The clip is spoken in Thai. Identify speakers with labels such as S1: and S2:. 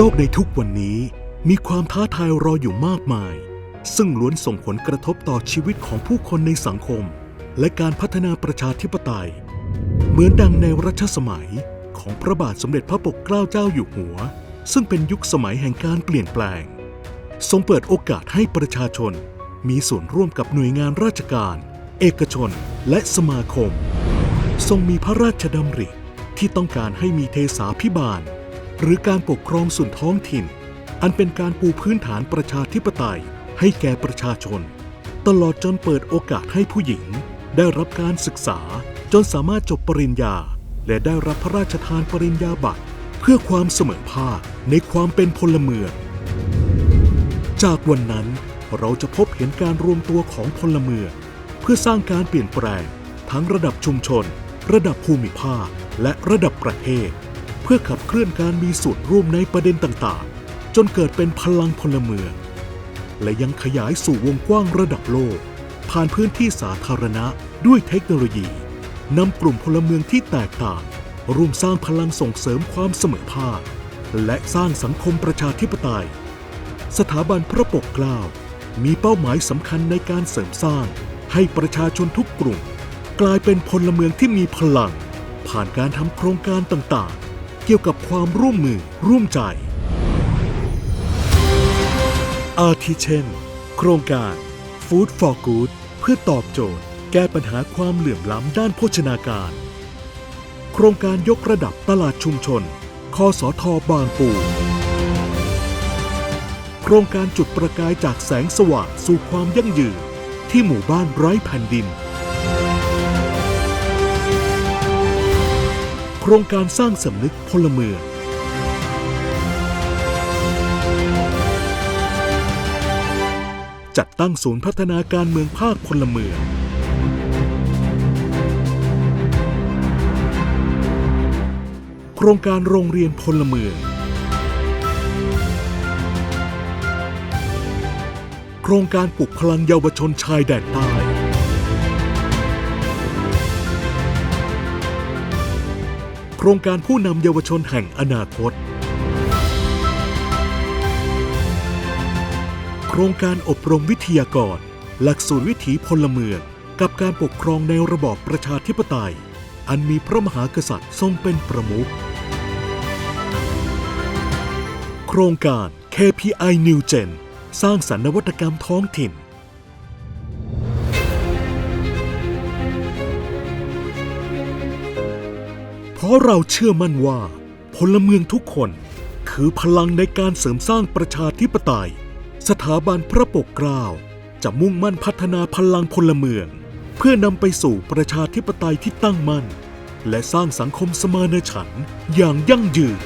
S1: โลกในทุกวันนี้มีความท้าทายรออยู่มากมาย ซึ่งล้วนส่งผลกระทบต่อชีวิตของผู้คนในสังคม และการพัฒนาประชาธิปไตย เหมือนดังในรัชสมัยของพระบาทสมเด็จพระปกเกล้าเจ้าอยู่หัว ซึ่งเป็นยุคสมัยแห่งการเปลี่ยนแปลง ทรงเปิดโอกาสให้ประชาชน มีส่วนร่วมกับหน่วยงานราชการ เอกชน และสมาคม ทรงมีพระราชดำริที่ต้องการให้มีเทสาพิบาล หรือการปกครองส่วนท้องถิ่น อันเป็นการปูพื้นฐานประชาธิปไตยให้แก่ประชาชน ตลอดจนเปิดโอกาสให้ผู้หญิง ได้รับการศึกษาจนสามารถจบปริญญา และได้รับพระราชทานปริญญาบัตร เพื่อความเสมอภาคในความเป็นพลเมือง จากวันนั้นเราจะพบเห็นการรวมตัวของพลเมือง เพื่อสร้างการเปลี่ยนแปลง ทั้งระดับชุมชน ระดับภูมิภาค และระดับประเทศ พื่อขับเคลื่อนการมีส่วนร่วมในประเด็นต่างๆ จนเกิดเป็นพลังพลเมือง และยังขยายสู่วงกว้างระดับโลก ผ่านพื้นที่สาธารณะด้วยเทคโนโลยีนำกลุ่มพลเมืองที่แตกต่าง ร่วมสร้างพลังส่งเสริมความเสมอภาค และสร้างสังคมประชาธิปไตย สถาบันพระปกเกล้ามีเป้าหมายสำคัญในการเสริมสร้าง ให้ประชาชนทุกกลุ่ม กลายเป็นพลเมืองที่มีพลัง ผ่านการทำโครงการต่างๆ เกี่ยวกับความร่วมมือร่วมใจ อาทิเช่น โครงการ Food for Good เพื่อตอบโจทย์ แก้ปัญหาความเหลื่อมล้ำด้านโภชนาการ โครงการยกระดับตลาดชุมชน คสทบางปู โครงการจุดประกายจากแสงสว่างสู่ความยั่งยืนที่หมู่บ้านไร้แผ่นดิน โครงการสร้างสำนึกพลเมืองจัดตั้งศูนย์พัฒนาการเมืองภาคพลเมือง โครงการโรงเรียนพลเมือง โครงการปลุกพลังเยาวชนชายแดนใต้ รงการผู้นำเยาวชนแห่งอนาคต โครงการอบรมวิทยากร หลักสูตรวิถีพลเมืองกับการปกครองในระบอบประชาธิปไตย อันมีพระมหากษัตริย์ทรงเป็นประมุข โครงการ KPI New Gen สร้างสรรค์นวัตกรรมท้องถิ่น เพราะเราเชื่อมั่นว่า พลเมืองทุกคนคือพลังในการเสริมสร้างประชาธิปไตย สถาบันพระปกเกล้าจะมุ่งมั่นพัฒนาพลังพลเมือง เพื่อนำไปสู่ประชาธิปไตยที่ตั้งมั่น และสร้างสังคมสมานฉันท์อย่างยั่งยืน